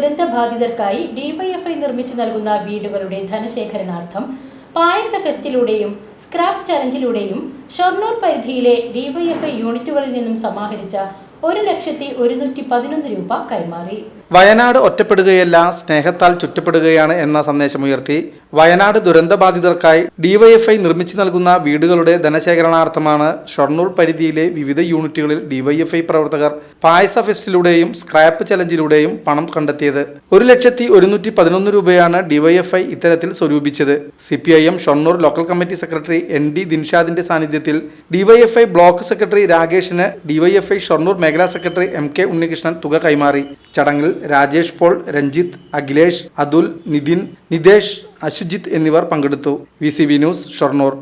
Wayanad ദുരന്ത ബാധിതർക്കായി DYFI നിർമ്മിച്ചു നൽകുന്ന വീടുകളുടെ ധനശേഖരണാർത്ഥം പായസ ഫെസ്റ്റിലൂടെയും സ്ക്രാപ്പ് ചലഞ്ചിലൂടെയും ഷൊർണൂർ പരിധിയിലെ ഡിവൈഎഫ്ഐ യൂണിറ്റുകളിൽ നിന്നും സമാഹരിച്ച ഒരു ലക്ഷത്തി ഒരുന്നൂറ്റി പതിനൊന്ന് രൂപ കൈമാറി. വയനാട് ഒറ്റപ്പെടുകയല്ല സ്നേഹത്താൽ ചുറ്റപ്പെടുകയാണ് എന്ന സന്ദേശമുയർത്തി. വയനാട് ദുരന്തബാധിതർക്കായി ഡിവൈഎഫ്ഐ നിർമ്മിച്ചു നൽകുന്ന വീടുകളുടെ ധനശേഖരണാർത്ഥമാണ് ഷൊർണൂർ പരിധിയിലെ വിവിധ യൂണിറ്റുകളിൽ ഡിവൈഎഫ്ഐ പ്രവർത്തകർ പായസ ഫെസ്റ്റിലൂടെയും സ്ക്രാപ്പ് ചലഞ്ചിലൂടെയും പണം കണ്ടെത്തിയത്. ഒരു ലക്ഷത്തി ഒരുന്നൂറ്റി പതിനൊന്ന് രൂപയാണ് ഡിവൈഎഫ്ഐ ഇത്തരത്തിൽ സ്വരൂപിച്ചത്. C P I M Shoranur local committee secretary N D ദിൻഷാദിന്റെ സാന്നിധ്യത്തിൽ ഡിവൈഎഫ്ഐ ബ്ലോക്ക് സെക്രട്ടറി രാകേഷിന് ഡിവൈഎഫ്ഐ ഷൊർണൂർ മേഖലാ സെക്രട്ടറി എം കെ ഉണ്ണികൃഷ്ണൻ തുക കൈമാറി. ചടങ്ങിൽ രാജേഷ് പോൾ രഞ്ജിത്ത് അഖിലേഷ് അതുൽ നിതിൻ നിതേഷ് അശുജിത്ത് എന്നിവർ പങ്കെടുത്തു. V news Shoranur.